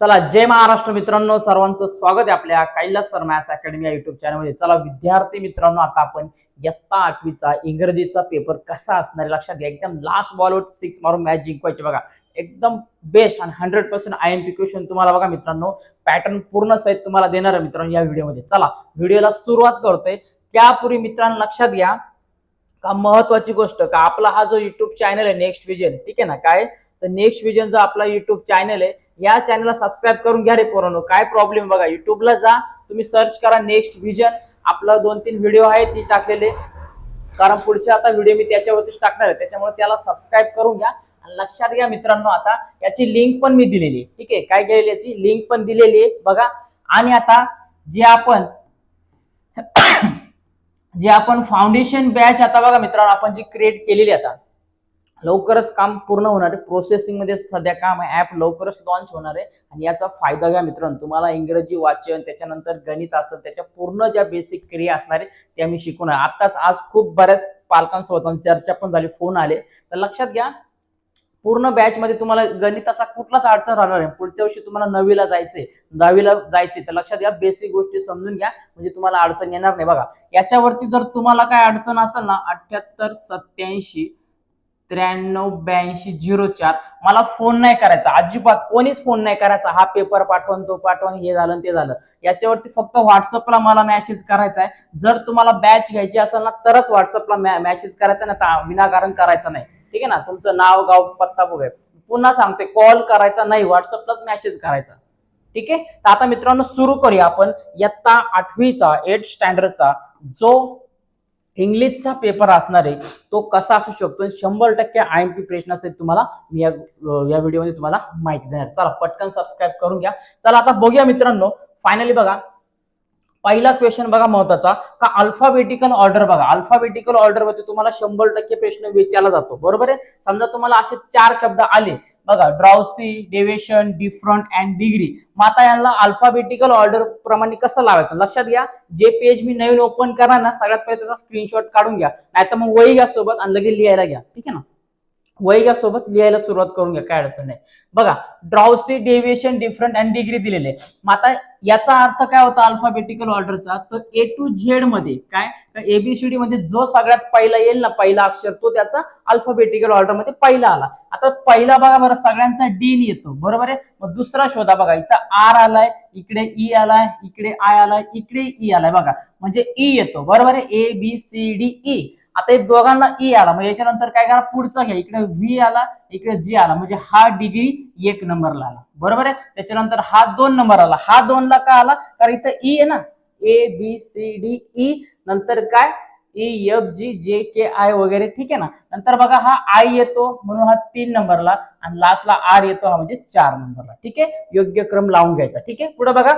चला जय महाराष्ट्र मित्रांनो सर्वांचं स्वागत आहे आपल्या कैलास सर मॅथ्स अकॅडमी या युट्यूब चॅनलमध्ये चला विद्यार्थी मित्रांनो आता आपण इयत्ता आठवीचा इंग्रजीचा पेपर कसा असणार लक्षात घ्या. एकदम लास्ट बॉलवर सिक्स मारून मॅच जिंकवायची बघा. एकदम बेस्ट आणि hundred percent I M P question तुम्हाला बघा मित्रांनो पॅटर्न पूर्ण सहित तुम्हाला देणार आहे मित्रांनो या व्हिडिओमध्ये चला व्हिडिओला सुरुवात करतोय. त्यापूर्वी मित्रांनो लक्षात घ्या. का महत्वाची गोष्ट का आपला हा जो युट्यूब चॅनल आहे नेक्स्ट विजन ठीक आहे ना? काय? तर नेक्स्ट विजन जो आपला युट्यूब चॅनल आहे या चॅनलला सबस्क्राईब करून घ्या रे पोरांनो. काय प्रॉब्लेम बघा युट्यूबला जा तुम्ही सर्च करा नेक्स्ट विजन आपला दोन तीन व्हिडिओ आहे ती टाकलेले. कारण पुढचे आता व्हिडिओ मी त्याच्यावरतीच टाकणार आहे. त्याच्यामुळे त्याला सबस्क्राईब करून घ्या. आणि लक्षात घ्या मित्रांनो आता याची लिंक पण मी दिलेली आहे. ठीक आहे? काय केलेली याची? लिंक पण दिलेली आहे बघा. आणि आता जे आपण जे आपण फाउंडेशन बॅच आता बघा मित्रांनो आपण जी क्रिएट केलेली आता. लवकरच काम पूर्ण होणार आहे. प्रोसेसिंगमध्ये सध्या काम आहे. ॲप लवकरच लॉन्च होणार आहे. आणि याचा फायदा घ्या मित्रांनो. तुम्हाला इंग्रजी वाचन त्याच्यानंतर गणित असेल त्याच्या पूर्ण ज्या बेसिक क्रिया असणार आहे त्या मी शिकवणार आत्ताच आज खूप बऱ्याच पालकांसोबत म्हणजे चर्चा पण झाली फोन आले. तर लक्षात घ्या पूर्ण बॅचमध्ये तुम्हाला गणिताचा कुठलाच अडचण राहणार नाही. पुढच्या वर्षी तुम्हाला नववीला जायचंय दहावीला जायचे तर लक्षात घ्या बेसिक गोष्टी समजून घ्या. म्हणजे तुम्हाला अडचण येणार नाही. बघा याच्यावरती जर तुम्हाला काय अडचण असेल ना अठ्याहत्तर सत्याऐंशी त्र्याण्णव ब्याऐंशी झिरो चार. मला फोन नाही करायचा. अजिबात कोणीच फोन नाही करायचा. हा पेपर पाठवून तो पाठवून हे झालं ते झालं. याच्यावरती फक्त व्हॉट्सअपला मला मॅसेज करायचा आहे. जर तुम्हाला बॅच घ्यायची असेल ना तरच व्हॉट्सअपला मॅसेज करायचा ना तर विनाकारण करायचा नाही. ठीक आहे ना? तुमचं नाव गाव पत्ता बघूया. पुन्हा सांगते कॉल करायचा नाही व्हॉट्सअपलाच मॅसेज करायचा. ठीक आहे? तर आता मित्रांनो सुरू करूया आपण. इयत्ता आठवीचा एट स्टँडर्डचा जो इंग्लिशचा पेपर असणार आहे तो कसा असू शकतो? शंभर टक्के आय एम पी प्रश्न असेल तुम्हाला मी या या व्हिडिओमध्ये तुम्हाला माहिती देणार. चला पटकन सबस्क्राईब करून घ्या. चला आता बघूया मित्रांनो. फायनली बघा पहिला क्वेश्चन बघा महत्त्वाचा. का अल्फाबेटिकल ऑर्डर बघा. अल्फाबेटिकल ऑर्डर वरती तुम्हाला शंभर टक्के प्रश्न विचारला जातो. बरोबर आहे? समजा तुम्हाला असे चार शब्द आले. बघा drowsy deviation different and degree मग आता यांना अल्फाबेटिकल ऑर्डर प्रमाणे कसं लावायचं? लक्षात घ्या. जे पेज मी नवीन ओपन करणार ना सगळ्यात पहिले त्याचा स्क्रीनशॉट काढून घ्या. नाहीतर मग वही घ्या सोबत आणि लगेच लिहायला घ्या. ठीक आहे ना? वही सोबत लिहायला सुरुवात करून घ्या काय अडचण नाही. बघा drowsy deviation different and degree दिलेले. मग आता याचा अर्थ काय होता अल्फाबेटिकल ऑर्डरचा तर ए टू झेडमध्ये काय? एबीसीडी मध्ये जो सगळ्यात पहिला येईल ना पहिला अक्षर तो त्याचा अल्फाबेटिकल ऑर्डरमध्ये पहिला आला. आता पहिला बघा बरं सगळ्यांचा डीन येतो. बरोबर आहे? मग दुसरा शोधा बघा. इथं आर आलाय इकडे ई आलाय इकडे आय आलाय इकडे ई आलाय. बघा म्हणजे ई येतो. बरोबर आहे? A B C D E आता एक दोघांना ई आला. मग याच्यानंतर काय करा? पुढचा घ्या. इकडे व्ही आला इकडे जी आला. म्हणजे हा डिग्री एक नंबरला आला. बरोबर आहे? त्याच्यानंतर हा दोन नंबर आला. हा दोनला का आला? कारण इथं ई आहे ना. A B C D E नंतर काय? ई एफ जी जे के आय वगैरे. ठीक आहे ना? नंतर बघा हा आय येतो. म्हणून हा तीन नंबरला आणि लास्टला आर येतो. हा म्हणजे चार नंबरला ठीक आहे? योग्य क्रम लावून घ्यायचा. ठीक आहे? पुढे बघा.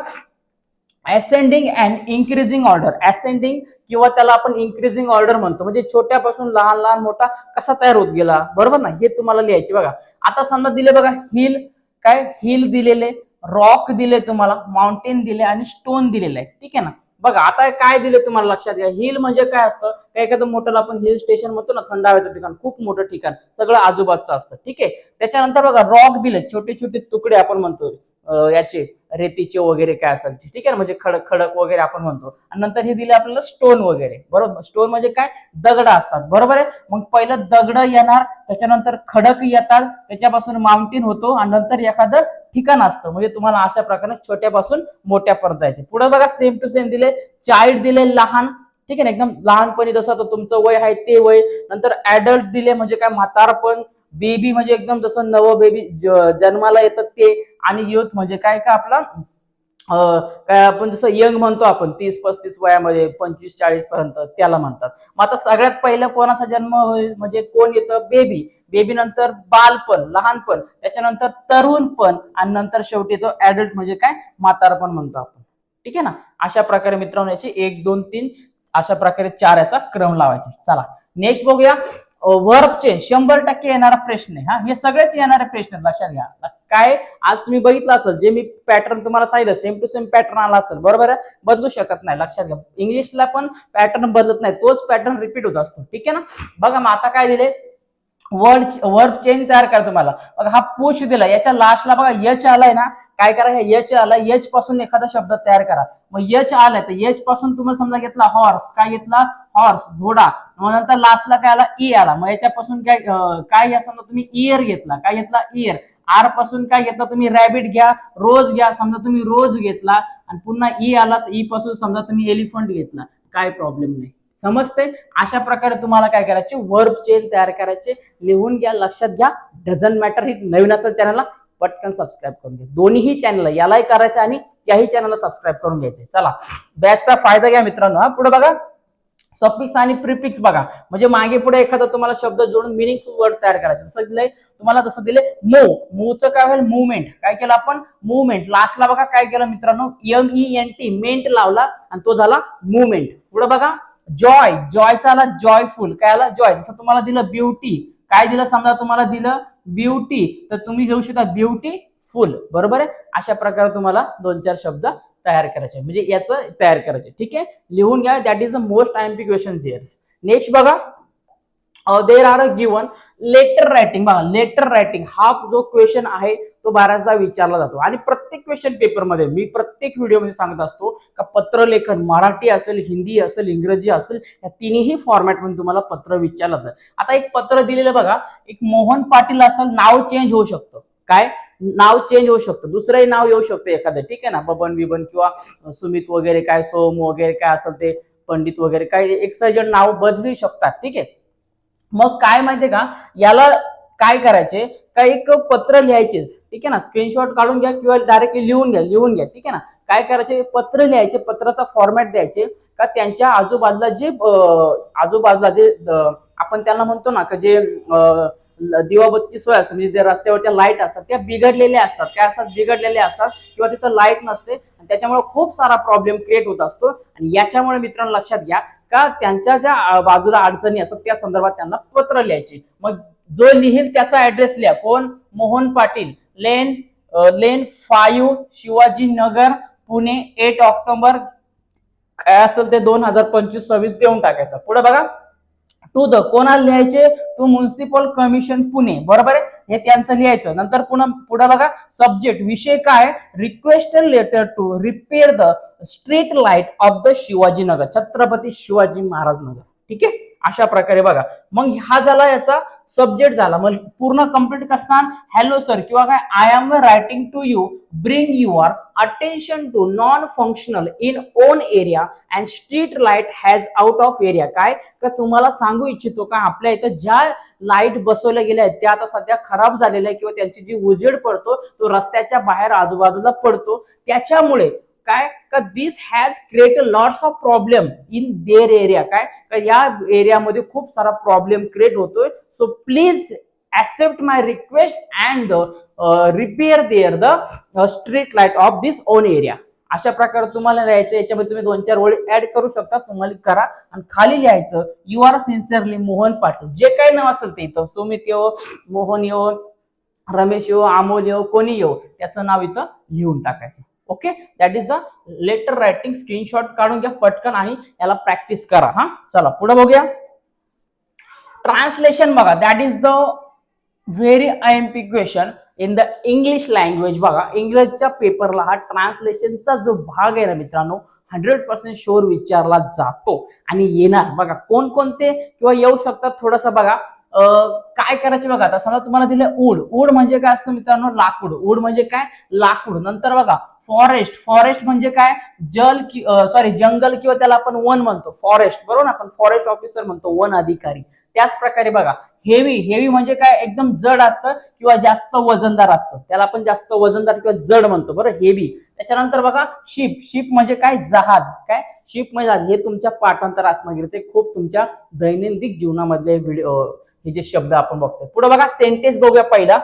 Ascending and increasing order ascending किंवा त्याला आपण इन्क्रीजिंग ऑर्डर म्हणतो. म्हणजे छोट्यापासून लहान लहान मोठा कसा तयार होत गेला? बरोबर ना? हे तुम्हाला लिहायचे बघा. आता समजा दिले बघा हिल काय? हिल दिलेले रॉक दिले तुम्हाला माउंटेन दिले आणि स्टोन दिलेले आहे ठीक आहे ना? बघा आता काय दिले तुम्हाला लक्षात घ्या. हिल म्हणजे काय असतं? काय एखादं मोठं आपण हिल स्टेशन म्हणतो ना थंड हवेचं ठिकाण खूप मोठं ठिकाण. सगळं आजूबाजूचं असतं. ठीक आहे? त्याच्यानंतर बघा रॉक दिले छोटे छोटे तुकडे आपण म्हणतो. याचे रेतीचे वगैरे काय असेल ठीक आहे ना? म्हणजे खडक खडक वगैरे आपण म्हणतो. आणि नंतर हे दिले आपल्याला स्टोन वगैरे बरोबर? स्टोन म्हणजे काय? दगड असतात. बरोबर आहे? मग पहिलं दगड येणार त्याच्यानंतर खडक येतात त्याच्यापासून माउंटेन होतो आणि नंतर एखादं ठिकाण असतं. म्हणजे तुम्हाला अशा प्रकारे छोट्यापासून मोठ्यापर्यंत यायचे पुढे बघा सेम टू सेम दिले चाइल्ड दिले लहान ठीक आहे ना? एकदम लहानपणी जसं तुमचं वय आहे ते वय. नंतर ऍडल्ट दिले म्हणजे काय? म्हातारपण बेबी म्हणजे एकदम जसं नवं बेबी जन्माला येतात ते. आणि युथ म्हणजे काय का आपला काय आपण जसं यंग म्हणतो आपण तीस पस्तीस वयामध्ये पंचवीस चाळीस पर्यंत त्याला म्हणतात. मग आता सगळ्यात पहिलं कोणाचा जन्म होईल म्हणजे कोण येतं? बेबी बेबी नंतर बालपण लहानपण त्याच्यानंतर तरुणपण आणि नंतर शेवटी येतो ऍडल्ट म्हणजे काय? म्हातारपण म्हणतो आपण. ठीक आहे ना? अशा प्रकारे मित्रांनो याची एक दोन तीन अशा प्रकारे चार याचा क्रम लावायचे. चला नेक्स्ट बघूया. वर्बचे शंभर टक्के येणारा प्रश्न आहे हा? हे सगळेच येणारे प्रश्न आहेत, लक्षात घ्या. काय आज तुम्ही बघितलं असेल जे मी पॅटर्न तुम्हाला सांगितलं सेम टू सेम पॅटर्न आला असेल बरोबर आहे? बदलू शकत नाही लक्षात घ्या. इंग्लिशला पण पॅटर्न बदलत नाही तोच पॅटर्न रिपीट होत असतो ठीक आहे ना? बघा मग आता काय दिले? वर्ड वर्ब चेंज तयार करा तुम्हाला. बघा हा पुश दिला याच्या लास्टला बघा यच आलाय ना? काय करा यच आलाय यच पासून एखादा शब्द तयार करा. मग यच आलाय तर यच पासून तुम्ही समजा घेतला हॉर्स काय घेतला? हॉर्स घोडा. मग नंतर लास्टला काय आला? ई आला. मग याच्यापासून काय काय या समजा तुम्ही इयर घेतला. काय घेतला? इयर आरपासून काय घेतला तुम्ही? रॅबिट घ्या. रोज घ्या. समजा तुम्ही रोज घेतला आणि पुन्हा ई आला तर ई पासून समजा तुम्ही एलिफंट घेतला. काय प्रॉब्लेम नाही. समजते अशा प्रकारे तुम्हाला काय करायचे? वर्ब चेन तयार करायचे. लिहून घ्या. लक्षात घ्या. डझन मॅटर ही नवीन असेल चॅनलला पटकन सबस्क्राईब करून घ्या. दोन्ही चॅनल यालाही करायचं आणि त्याही चॅनलला सबस्क्राईब करून घ्यायचे. चला. बॅचचा फायदा घ्या मित्रांनो हा. पुढे बघा. सफिक्स आणि प्रिफिक्स बघा. म्हणजे मागे पुढे एखादा तुम्हाला शब्द जोडून मिनिंगफुल वर्ड तयार करायचं. जसं दिलंय तुम्हाला तसं दिले मूव मूवचं काय होईल? मुवमेंट काय केलं आपण? मुवमेंट लास्टला बघा काय केलं मित्रांनो? M E N T ment लावला आणि तो झाला मुवमेंट पुढे बघा. जॉय जॉयचा आला जॉयफुल काय आला? जॉय जसं तुम्हाला दिलं ब्युटी काय दिलं? समजा तुम्हाला दिलं ब्युटी तर तुम्ही घेऊ शकता ब्युटी फुल बरोबर आहे? अशा प्रकारे तुम्हाला दोन चार शब्द तयार करायचे. म्हणजे याचं तयार करायचे. ठीक आहे? लिहून घ्या. That is the most I M P question years next बघा. There are a given letter writing बघा लेटर रायटिंग हा जो क्वेश्चन आहे तो बऱ्याचदा विचारला जातो. आणि प्रत्येक क्वेश्चन पेपरमध्ये मी प्रत्येक व्हिडिओमध्ये सांगत असतो का पत्रलेखन मराठी असेल हिंदी असेल इंग्रजी असेल या तिन्ही फॉर्मॅटमध्ये तुम्हाला पत्र विचारलं जातं. आता एक पत्र दिलेलं बघा. एक मोहन पाटील असेल नाव चेंज होऊ शकतं. काय? नाव चेंज होऊ शकतं. दुसरंही नाव येऊ शकतं एखादं. ठीक आहे ना? बबन बिबन किंवा सुमित वगैरे काय सोम वगैरे काय असेल ते पंडित वगैरे काय एक्सायजेड नाव बदलू शकतात. ठीक आहे? मग काय माहितीये का? याला काय करायचे? का एक पत्र लिहायचेच ठीक आहे ना? स्क्रीनशॉट काढून घ्या किंवा डायरेक्टली लिहून घ्या लिहून घ्या. ठीक आहे ना? काय करायचे? पत्र लिहायचे पत्राचा फॉर्मॅट द्यायचे. का त्यांच्या आजूबाजूला जे आजूबाजूला जे आपण त्यांना म्हणतो ना का जे दिवाबत्तीची सोय असते. म्हणजे रस्त्यावरच्या लाइट असतात त्या बिघडलेल्या असतात. काय असतात बिघडलेल्या असतात किंवा तिथं लाइट नसते. आणि त्याच्यामुळे खूप सारा प्रॉब्लेम क्रिएट होत असतो. आणि याच्यामुळे मित्रांनो लक्षात घ्या का त्यांच्या ज्या बाजूला अडचणी असतात त्या संदर्भात त्यांना पत्र लिहायचे. मग जो लिहिल त्याचा ऍड्रेस लिहा. कोण? Mohan Patil. Lane lane five Shivaji Nagar Pune eight October. काय असेल ते दोन हजार पंचवीस सव्वीस देऊन टाकायचं. पुढे बघा. टू द कोणाला लिहायचे? To municipal commission Pune. बरोबर आहे? हे त्यांचं लिहायचं. नंतर पुन्हा पुढे बघा. सब्जेक्ट विषय काय? Request letter to repair the street light of the Shivajinagar Chhatrapati Shivaji Maharaj Nagar. ठीक आहे? अशा प्रकारे बघा. मग हा झाला याचा सब्जेक्ट झाला. मग पूर्ण कंप्लीट कसणार? हॅलो सर किंवा काय? I am writing to you bring your attention to non functional in own area and street light has out of area काय? का तुम्हाला सांगू इच्छितो का? आपल्या इथं ज्या लाइट बसवल्या गेल्या आहेत त्या आता सध्या खराब झालेल्या आहे किंवा त्यांची जी उजेड पडतो तो रस्त्याच्या बाहेर आजूबाजूला पडतो. त्याच्यामुळे काय? का this has create lots of problem in there area काय? का या एरियामध्ये खूप सारा प्रॉब्लेम क्रिएट होतोय. So please accept my request and repair there the street light of this own area अशा प्रकारे तुम्हाला लिहायचं याच्यामध्ये तुम्ही दोन चार ओळी ऍड करू शकता. तुम्हाला करा. आणि खाली लिहायचं you R sincerely Mohan Patil. जे काही नाव असेल ते इथं. सुमित येऊ मोहन येऊ रमेश येऊ अमोल येऊ कोणी येऊ त्याचं नाव इथं लिहून टाकायचं. Okay that is the letter writing screenshot काढून घ्या पटकन आणि याला प्रॅक्टिस करा. हा? चला पुढे बघूया. ट्रान्सलेशन बघा. That is the very I M question in the English language बघा इंग्रजच्या पेपरला हा ट्रान्सलेशनचा जो भाग आहे ना मित्रांनो हंड्रेड पर्सेंट शोर विचारला जातो आणि येणार. बघा कोणकोणते किंवा येऊ शकतात थोडंसं बघा. काय करायचे बघा आता समजा तुम्हाला दिलं उड उड म्हणजे काय असतं मित्रांनो? लाकूड. उड म्हणजे काय? लाकूड. नंतर बघा फॉरेस्ट फॉरेस्ट म्हणजे काय? जल कि सॉरी जंगल किंवा त्याला आपण वन म्हणतो. फॉरेस्ट बरोबर ना? आपण फॉरेस्ट ऑफिसर म्हणतो वन अधिकारी. त्याच प्रकारे बघा हेवी हेवी म्हणजे काय? एकदम जड असतं किंवा जास्त वजनदार असतं. त्याला आपण जास्त वजनदार किंवा जड म्हणतो बरं? हेवी त्याच्यानंतर बघा शिप शिप म्हणजे काय? जहाज. काय? शिप म्हणजे हे तुमच्या पाठांतर असणं गेलं ते खूप तुमच्या दैनंदिन जीवनामधले व्हिडिओ हे जे शब्द आपण बघतो पुढे बघा सेंटेन्स बघूया पहिला.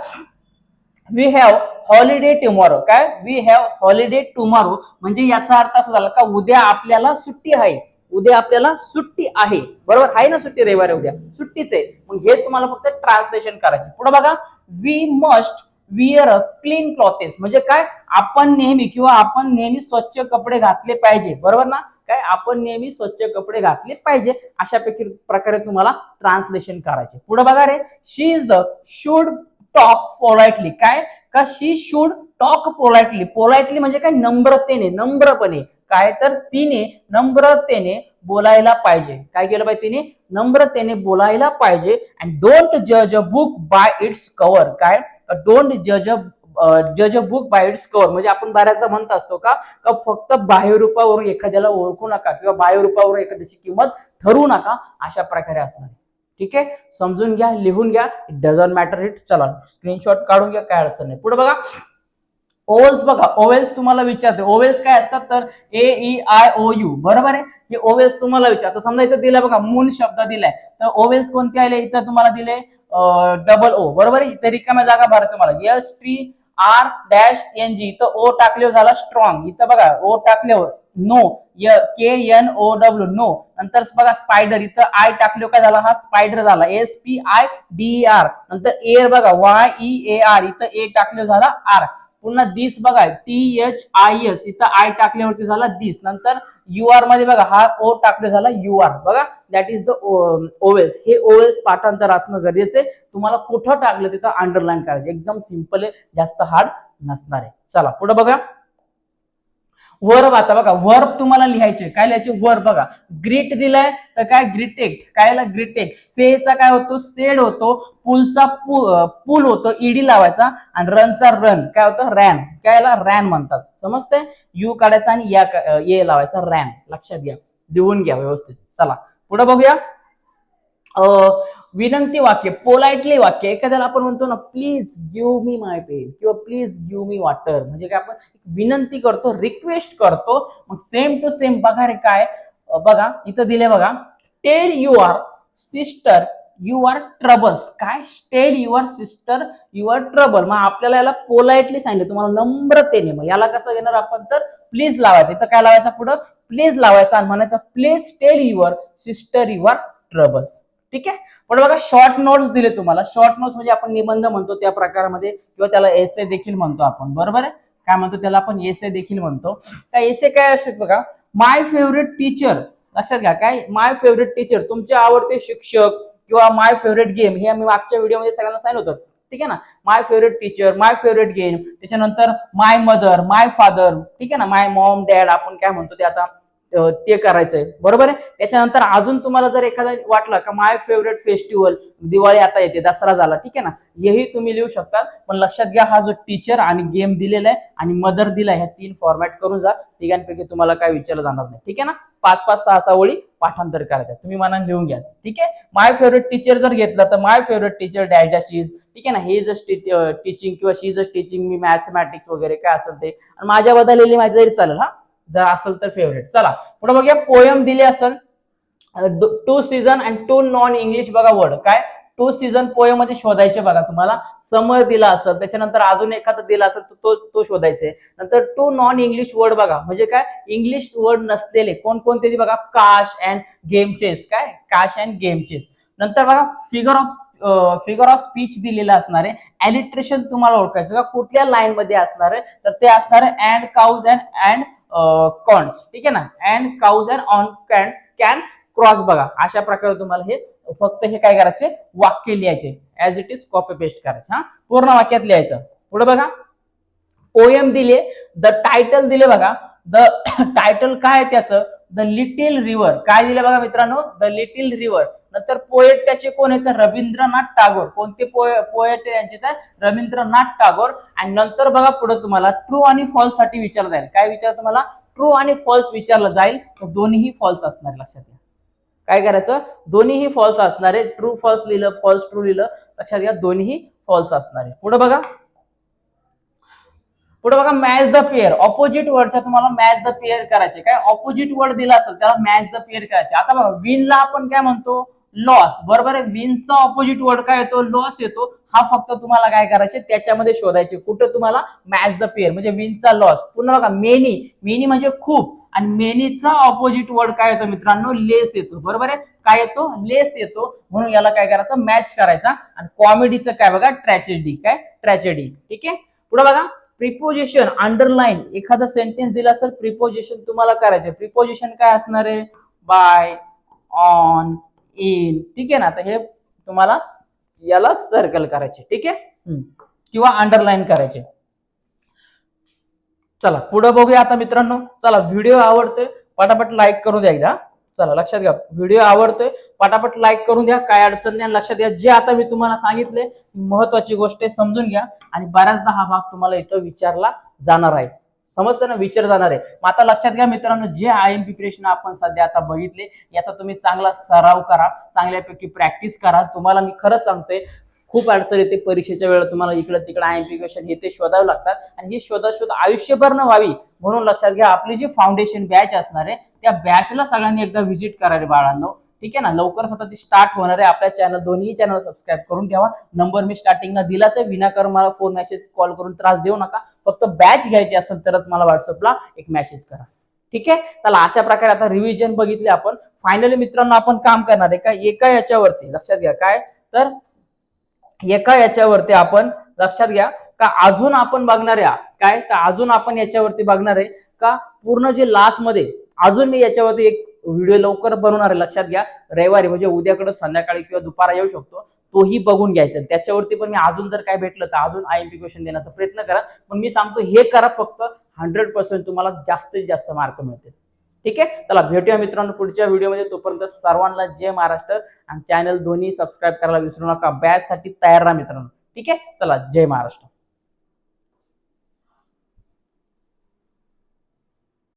वी हॅव हॉलिडे टुमॉरो काय? वी हॅव हॉलिडे टुमॉरो म्हणजे याचा अर्थ असा झाला का उद्या आपल्याला सुट्टी आहे. उद्या आपल्याला सुट्टी आहे. बरोबर? आहे ना सुट्टी रविवारी उद्या? सुट्टीच आहे. मग हे तुम्हाला फक्त ट्रान्सलेशन करायचे. पुढे बघा. We must wear a clean clothes म्हणजे काय? आपण नेहमी किंवा आपण नेहमी स्वच्छ कपडे घातले पाहिजे. बरोबर ना? काय? आपण नेहमी स्वच्छ कपडे घातले पाहिजे. अशा प्रकारे तुम्हाला ट्रान्सलेशन करायचे. पुढे बघा रे. She is the should talk politely. काय? का she should talk politely. Politely म्हणजे काय? नम्रतेने नम्रपणे. काय तर तिने नम्रतेने बोलायला पाहिजे. काय केलं पाहिजे तिने? नम्रतेने बोलायला पाहिजे. अँड डोंट जज a book by it's cover काय? डोंट जज अ जज a book by it's cover म्हणजे आपण बऱ्याचदा म्हणत असतो का? का फक्त बाह्यरूपावरून एखाद्याला ओळखू नका किंवा बाह्यरूपावरून एखाद्याची किंमत ठरवू नका. अशा प्रकारे असणार आहे. ठीक आहे? समजून घ्या लिहून घ्या. इट डझंट मॅटर इट चला स्क्रीनशॉट काढून घ्या काय अडचण नाही. पुढे बघा. ओवेल्स बघा. ओवेल्स तुम्हाला विचारते. ओवेल्स काय असतात तर A E I O U बरोबर आहे? हे ओवेल्स तुम्हाला विचारतं समजा इथं दिलं बघा मून शब्द दिलाय. तर ओवेल्स कोणते आले? इथं तुम्हाला दिले डबल ओ बरोबर आहे? इथे रिकाम्या जागा भरा तुम्हाला. S T R dash N G इथं ओ टाकले झाला स्ट्रॉंग इथं बघा ओ टाकले know K N O W know नंतर बघा स्पायडर इथं आय टाकले काय झाला? हा स्पायडर झाला. S P I D R नंतर एअर बघा वाय ई ए आर इथं ए टाकले झाला आर पुन्हा दिस बघा टी एच आय एस इथं आय टाकल्यावरती झाला दिस. नंतर यू आरमध्ये बघा हा ओ टाकले झाला यू आर बघा दॅट इज द ओएस हे ओएस पाठांतर असणं गरजेचं आहे. तुम्हाला कुठं टाकलं तिथं अंडरलाईन करायचं. एकदम सिंपल आहे जास्त हार्ड नसणार आहे. चला पुढे बघा. वर्ब आता बघा वर्ब तुम्हाला लिहायचे. काय लिहायचे? वर्ब बघा. ग्रीट दिलाय तर काय? ग्रिटेक कायला? ग्रिटेक सेचा काय होतो? सेड होतो. पुलचा पूल होतो. ईडी लावायचा. आणि रनचा रन काय होतं? रॅन कायला? रॅन म्हणतात. समजते यू काढायचा आणि या ए लावायचा. रॅन लक्षात घ्या. लिहून घ्या व्यवस्थित. चला. पुढे बघूया. विनंती वाक्य पोलाइटली वाक्य एखाद्याला आपण म्हणतो ना please give me my pen किंवा प्लीज गिव मी वॉटर म्हणजे काय आपण विनंती करतो रिक्वेस्ट करतो मग सेम टू सेम बघा रे काय बघा इथं दिले बघा tell your sister your troubles काय tell your sister your trouble मग आपल्याला याला पोलाइटली सांगितलं तुम्हाला नम्रतेने मग याला कसं घेणार आपण तर प्लीज लावायचं इथं काय लावायचं पुढं प्लीज लावायचं आणि म्हणायचं please tell your sister your troubles ठीक आहे? पण बघा शॉर्ट नोट्स दिले तुम्हाला. शॉर्ट नोट्स म्हणजे आपण निबंध म्हणतो त्या प्रकारामध्ये किंवा त्याला एसे देखील म्हणतो आपण. बरोबर आहे? काय म्हणतो त्याला आपण? एसे देखील म्हणतो. त्या एसे काय असतात बघा? माय फेवरेट टीचर लक्षात घ्या काय? माय फेवरेट टीचर तुमचे आवडते शिक्षक किंवा माय फेवरेट गेम हे आम्ही मागच्या व्हिडिओमध्ये सगळ्यांना सांगितलं होतं. ठीक आहे ना? My favourite teacher my favourite game त्याच्यानंतर माय मदर माय फादर ठीक आहे ना? माय मॉम डॅड आपण काय म्हणतो ते आता? ते करायचंय. बरोबर आहे? त्याच्यानंतर अजून तुम्हाला जर एखादा वाटलं का माय फेवरेट फेस्टिवल दिवाळी आता येते दसरा झाला ठीक आहे ना? हेही तुम्ही लिहू शकता. पण लक्षात घ्या हा जो टीचर आणि गेम दिलेला आहे आणि मदर दिला ह्या तीन फॉर्मॅट करून जा. तिघांपैकी तुम्हाला काय विचारलं जाणार नाही ठीक आहे ना? पाच पाच सहा सहा ओळी पाठांतर करायचं तुम्ही मनाने लिहून घ्या ठीक आहे? माय फेवरेट टीचर जर घेतलं तर my favourite teacher dash dash is ठीक आहे ना? हे जस्ट टीचिंग किंवा शी जस्ट टीचिंग मी मॅथमॅटिक्स वगैरे काय असेल ते. आणि माझ्या बदललेली माहिती जरी चालेल हा? जर असेल तर फेवरेट चला पुढे बघूया. पोयम दिली असेल two season and two non English बघा वर्ड काय? टू सीझन पोयममध्ये शोधायचे बघा तुम्हाला. समर दिला असेल त्याच्यानंतर अजून एखादा दिला असेल तर तो तो शोधायचे. नंतर टू नॉन इंग्लिश वर्ड बघा. म्हणजे काय? इंग्लिश वर्ड नसलेले. कोणकोणते बघा? काश अँड गेम चेस काय? काश अँड गेम चेस नंतर बघा figure of figure of speech दिलेलं असणार. आहे ॲलिट्रेशन तुम्हाला ओळखायचं. का कुठल्या लाईन मध्ये असणार? आहे तर ते असणार आहे and cows and and cons ठीक आहे ना? And cows and on cans can cross बघा. अशा प्रकारे तुम्हाला हे फक्त हे काय करायचे? वाक्य लिहायचे. As it is copy paste करायचं हा? पूर्ण वाक्यात लिहायचं. पुढे बघा. पोएम दिले द टायटल दिले बघा. द टायटल काय आहे त्याचं? द लिटिल रिव्हर काय दिलं बघा मित्रांनो? द लिटिल रिव्हर नंतर पोएट त्याचे कोण आहेत? तर रवींद्रनाथ टागोर. कोणते पोएट यांचे तर? रवींद्रनाथ टागोर. आणि नंतर बघा पुढे तुम्हाला ट्रू आणि फॉल्ससाठी विचारलं जाईल. काय विचार तुम्हाला? ट्रू आणि फॉल्स विचारलं जाईल. तर दोन्हीही फॉल्स असणार लक्षात घ्या. काय करायचं? दोन्हीही फॉल्स असणार आहे. ट्रू फॉल्स लिहिलं फॉल्स ट्रू लिहिलं. लक्षात घ्या दोन्हीही फॉल्स असणार आहे. पुढे बघा. पुढे बघा मॅच द पेअर ऑपोजिट वर्डचा तुम्हाला मॅच द पेअर करायचे. काय? ऑपोजिट वर्ड दिला असेल त्याला मॅच द पेअर करायचे. आता बघा विनला आपण काय म्हणतो? लॉस बरोबर आहे? विनचा ऑपोजिट वर्ड काय येतो? लॉस येतो. हा फक्त तुम्हाला काय करायचे? त्याच्यामध्ये शोधायचे. कुठं तुम्हाला मॅच द पेअर म्हणजे विनचा लॉस पुन्हा बघा मेनी मेनी म्हणजे खूप. आणि मेनीचा ऑपोजिट वर्ड काय येतो मित्रांनो? लेस येतो. बरोबर आहे? काय येतो? लेस येतो. म्हणून याला काय करायचं? मॅच करायचा. आणि कॉमेडीचं काय बघा? ट्रॅजेडी काय? ट्रॅजेडी ठीक आहे? पुढे बघा. प्रिपोजिशन अंडरलाईन एखादं सेंटेन्स दिलं असेल प्रिपोजिशन तुम्हाला करायचे प्रिपोजिशन काय असणार आहे? बाय ऑन इन ठीक आहे ना? आता हे तुम्हाला याला सर्कल करायचे. ठीक आहे. किंवा अंडरलाईन करायचे. चला पुढे बघूया आता मित्रांनो. चला व्हिडिओ आवडतोय पटापट लाईक करून द्या एकदा. चला लक्षात घ्या. व्हिडिओ आवडतोय पटापट लाईक करून द्या काय अडचण नाही आणि लक्षात घ्या जे आता मी तुम्हाला सांगितले महत्वाची गोष्ट आहे समजून घ्या. आणि बऱ्याचदा हा भाग तुम्हाला इथं विचारला जाणार आहे. समजतं ना? विचार जाणार आहे. मग आता लक्षात घ्या मित्रांनो जे आय एम प्रिपरेशन आपण सध्या आता बघितले याचा तुम्ही चांगला सराव करा चांगल्यापैकी प्रॅक्टिस करा. तुम्हाला मी खरंच सांगतोय खूप अडचण येते. परीक्षेच्या वेळेला तुम्हाला इकडं तिकडं आय एम पी क्वेश्चन हे ते शोधावे लागतात. आणि ही शोधा शोध आयुष्यभर न व्हावी म्हणून लक्षात घ्या आपली जी फाउंडेशन बॅच असणार आहे त्या बॅचला सगळ्यांनी एकदा व्हिजिट करा रे बाळांनो. ठीक आहे ना? लवकरच आता ती स्टार्ट होणार आहे. आपल्या चॅनल दोन्ही चॅनल सबस्क्राईब करून ठेवा. नंबर मी स्टार्टिंगला दिलाच आहे. विनाकर मला फोन मेसेज कॉल करून त्रास देऊ नका. फक्त बॅच घ्यायची असेल तरच मला व्हॉट्सअपला एक मेसेज करा. ठीक आहे? चला अशा प्रकारे आता रिव्हिजन बघितले आपण. फायनली मित्रांनो आपण काम करणार आहे. का एका याच्यावरती. लक्षात घ्या. काय? तर एका याच्यावरती आपण लक्षात घ्या. का अजून आपण बघणार आहे काय? तर अजून आपण याच्यावरती बघणार आहे. का? पूर्ण जे लास्टमध्ये अजून मी याच्यावरती एक व्हिडिओ लवकर बनवणार आहे लक्षात घ्या. रविवारी म्हणजे उद्याकडे संध्याकाळी किंवा दुपारा येऊ शकतो. तोही बघून घ्यायचा. त्याच्यावरती पण मी अजून जर काय भेटलं तर अजून आय एम पी क्वेश्चन देण्याचा प्रयत्न करा. पण मी सांगतो हे करा फक्त. हंड्रेड पर्सेंट तुम्हाला जास्तीत जास्त मार्क मिळतील. ठीक आहे? चला भेटूया मित्रांनो पुढच्या व्हिडिओमध्ये तोपर्यंत सर्वांना जय महाराष्ट्र. आणि चॅनल दोन्ही सबस्क्राईब करायला विसरू नका. बॅचसाठी तयार राहा मित्रांनो. ठीक आहे? चला जय महाराष्ट्र.